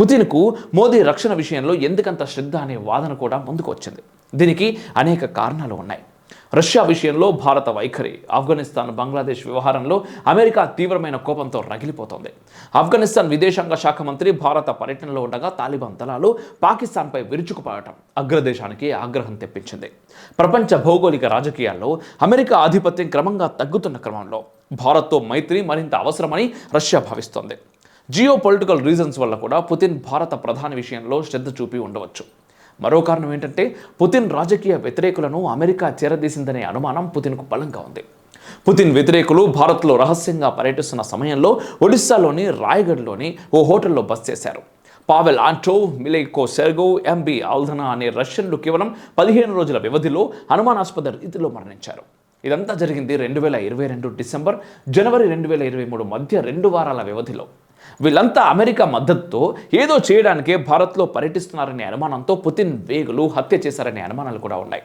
పుతిన్కు మోదీ రక్షణ విషయంలో ఎందుకంత శ్రద్ధ అనే వాదన కూడా ముందుకు వచ్చింది. దీనికి అనేక కారణాలు ఉన్నాయి. రష్యా విషయంలో భారత వైఖరి ఆఫ్ఘనిస్తాన్ బంగ్లాదేశ్ వ్యవహారంలో అమెరికా తీవ్రమైన కోపంతో రగిలిపోతోంది. ఆఫ్ఘనిస్తాన్ విదేశాంగ శాఖ మంత్రి భారత పర్యటనలో ఉండగా తాలిబాన్ దళాలు పాకిస్తాన్పై విరుచుకుపడటం అగ్రదేశానికి ఆగ్రహం తెప్పించింది. ప్రపంచ భౌగోళిక రాజకీయాల్లో అమెరికా ఆధిపత్యం క్రమంగా తగ్గుతున్న క్రమంలో భారత్తో మైత్రి మరింత అవసరమని రష్యా భావిస్తోంది. జియో పొలిటికల్ రీజన్స్ వల్ల కూడా పుతిన్ భారత ప్రధాని విషయంలో శ్రద్ధ చూపి ఉండవచ్చు. మరో కారణం ఏంటంటే పుతిన్ రాజకీయ వ్యతిరేకులను అమెరికా చేరదీసిందనే అనుమానం పుతిన్కు బలంగా ఉంది. పుతిన్ వ్యతిరేకులు భారత్లో రహస్యంగా పర్యటిస్తున్న సమయంలో ఒడిశాలోని రాయగఢ్లోని ఓ హోటల్లో బస్ చేశారు. పావెల్ ఆంటో మిలైకో సెర్గో ఎంబి ఆల్ధనా అనే రష్యన్లు కేవలం పదిహేను రోజుల వ్యవధిలో అనుమానాస్పద రీతిలో మరణించారు. ఇదంతా జరిగింది రెండు వేల ఇరవై రెండు డిసెంబర్ జనవరి రెండు వేల ఇరవై మూడు మధ్య రెండు వారాల వ్యవధిలో. వీళ్ళంతా అమెరికా మద్దతుతో ఏదో చేయడానికే భారత్లో పర్యటిస్తున్నారనే అనుమానంతో పుతిన్ వేగులు హత్య చేశారనే అనుమానాలు కూడా ఉన్నాయి.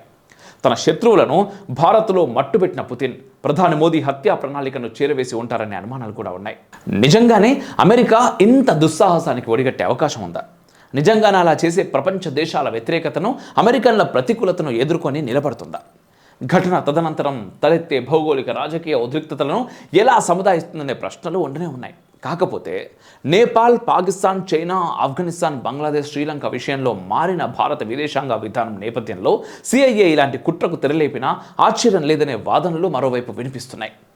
తన శత్రువులను భారత్లో మట్టుబెట్టిన పుతిన్ ప్రధాని మోదీ హత్యా ప్రణాళికను చేరవేసి ఉంటారనే అనుమానాలు కూడా ఉన్నాయి. నిజంగానే అమెరికా ఇంత దుస్సాహసానికి ఒడిగట్టే అవకాశం ఉందా? నిజంగానే అలా చేసే ప్రపంచ దేశాల వ్యతిరేకతను అమెరికన్ల ప్రతికూలతను ఎదుర్కొని నిలబడుతుందా? ఘటన తదనంతరం తలెత్తే భౌగోళిక రాజకీయ ఉద్రిక్తతలను ఎలా సముదాయిస్తుందనే ప్రశ్నలు ఉండనే ఉన్నాయి. కాకపోతే నేపాల్ పాకిస్తాన్ చైనా ఆఫ్ఘనిస్తాన్ బంగ్లాదేశ్ శ్రీలంక విషయంలో మారిన భారత విదేశాంగ విధానం నేపథ్యంలో సిఐఏ ఇలాంటి కుట్రకు తెరలేపినా ఆశ్చర్యం లేదనే వాదనలు మరోవైపు వినిపిస్తున్నాయి.